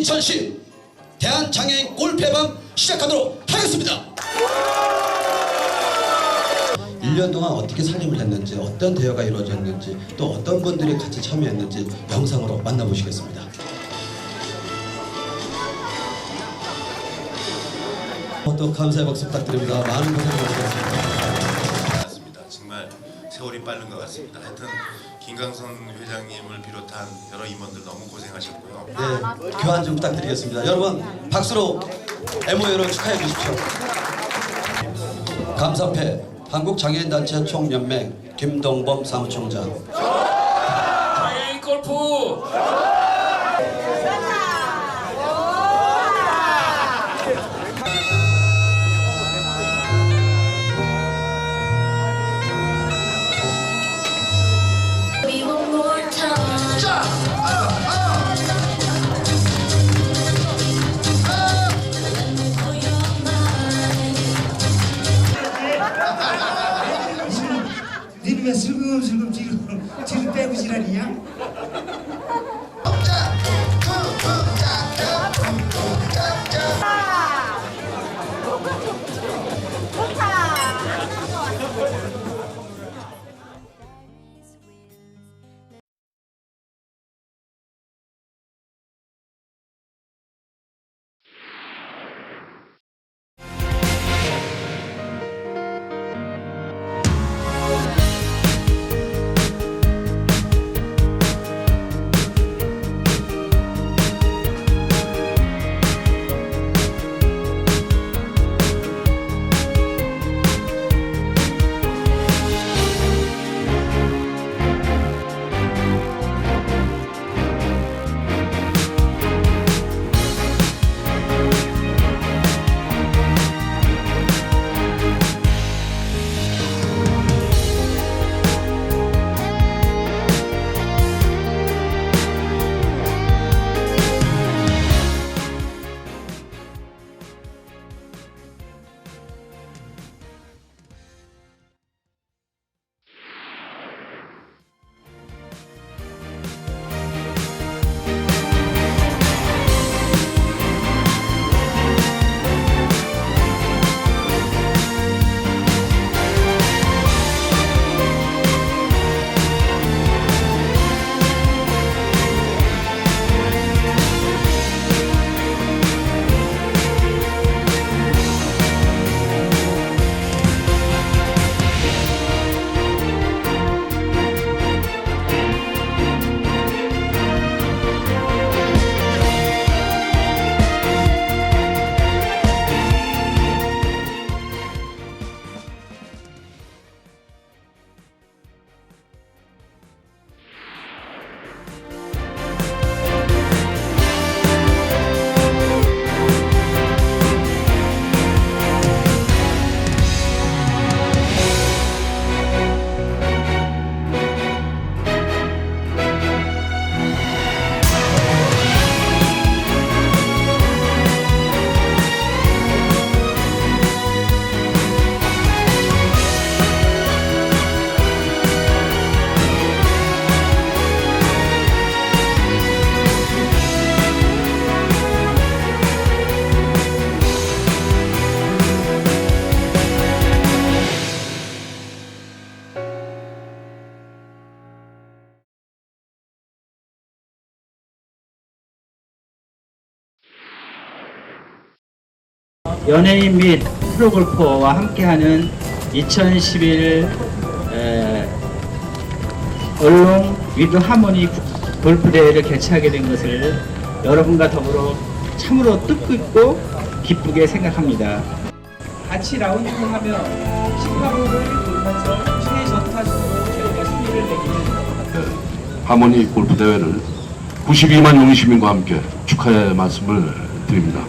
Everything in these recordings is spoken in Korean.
2010 대한장애인 골프회방 시작하도록 하겠습니다. 1년 동안 어떻게 살림을 했는지 어떤 대화가 이루어졌는지 또 어떤 분들이 같이 참여했는지 영상으로 만나보시겠습니다. 또 감사의 박수 부탁드립니다. 많은 고생 많으셨습니다. 세월이 빠른 것 같습니다. 하여튼 김강선 회장님을 비롯한 여러 임원들 너무 고생하셨고요. 네, 교환 좀 부탁드리겠습니다. 여러분 박수로 MOU를 축하해 주십시오. 감사패 한국장애인단체 총연맹 김동범 사무총장 뒤로 빼고 지랄이야? 연예인 및 프로골퍼와 함께하는 2011 에, 얼롱 위드 하모니 골프 대회를 개최하게 된 것을 여러분과 더불어 참으로 뜻깊고 기쁘게 생각합니다. 같이 라운딩을 하며 18홀을 돌면서 최저 타수로 저희가 승리를 내기는 하모니 골프 대회를 92만 용인 시민과 함께 축하의 말씀을 드립니다.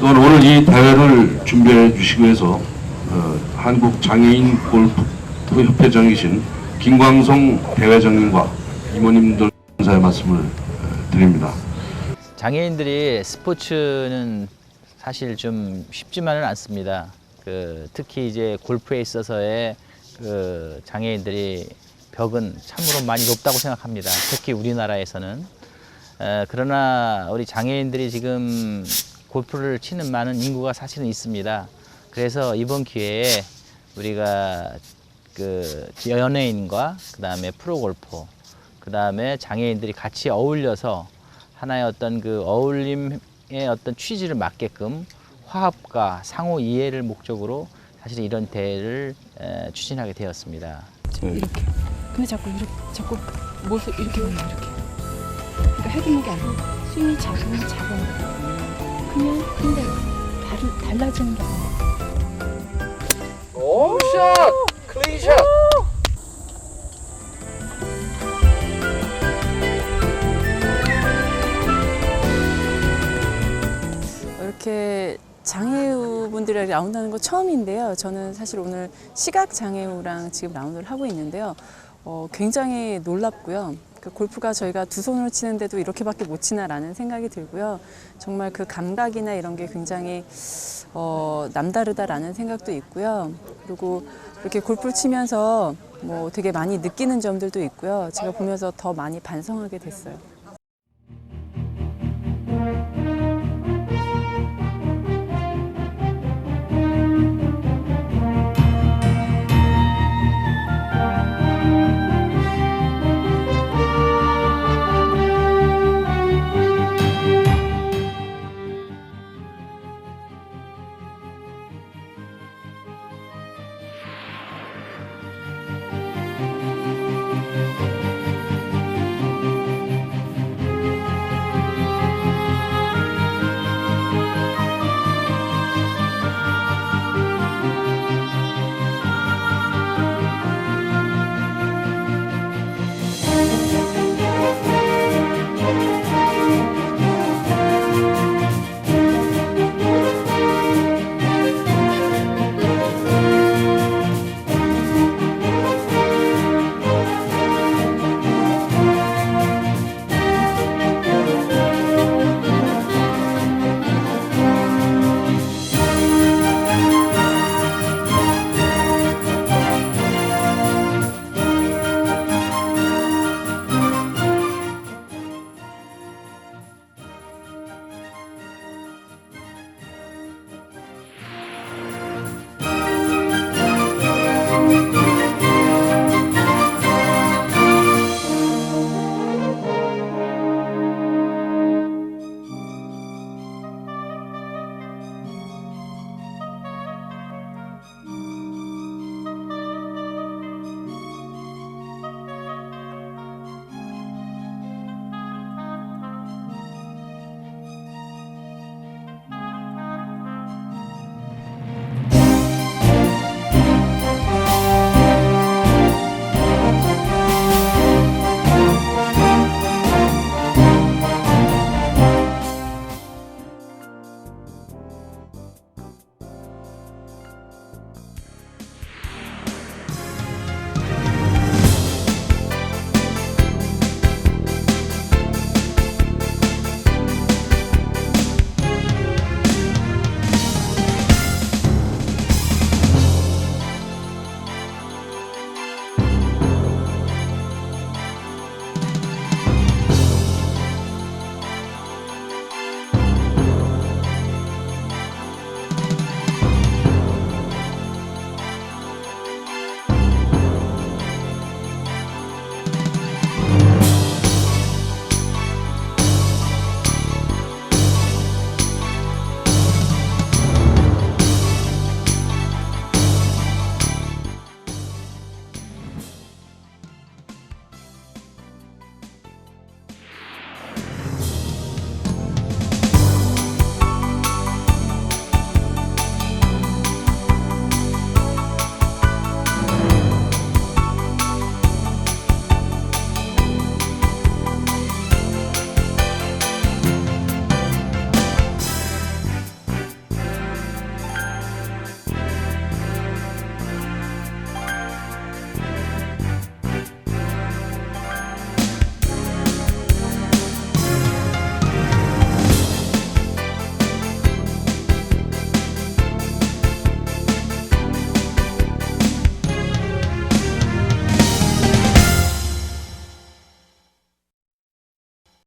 또한 오늘 이 대회를 준비해 주시기 위해서 어, 한국 장애인 골프 협회장이신 김광성 대회장님과 이모님들 감사의 말씀을 어, 드립니다. 장애인들이 스포츠는 사실 좀 쉽지만은 않습니다. 그 특히 이제 골프에 있어서의 그 장애인들이 벽은 참으로 많이 높다고 생각합니다. 특히 우리나라에서는 에, 그러나 우리 장애인들이 지금 골프를 치는 많은 인구가 사실은 있습니다. 그래서 이번 기회에 우리가 그 연예인과 그 다음에 프로 골퍼, 그 다음에 장애인들이 같이 어울려서 하나의 어떤 그 어울림의 어떤 취지를 맞게끔 화합과 상호 이해를 목적으로 사실 이런 대회를 에, 추진하게 되었습니다. 이렇게. 근데 자꾸 이렇게 자꾸 모습 이렇게 보면 이렇게. 그러니까 해주는 게 아니고 스윙이 작으면 작은 거. 그냥 근데 달, 달라지는 게 아니야. 이렇게 장애우분들이랑 라운드하는 거 처음인데요. 저는 사실 오늘 시각 장애우랑 지금 라운드를 하고 있는데요. 어, 굉장히 놀랍고요. 그 골프가 저희가 두 손으로 치는데도 이렇게밖에 못 치나라는 생각이 들고요. 정말 그 감각이나 이런 게 굉장히 어, 남다르다라는 생각도 있고요. 그리고 이렇게 골프를 치면서 뭐 되게 많이 느끼는 점들도 있고요. 제가 보면서 더 많이 반성하게 됐어요.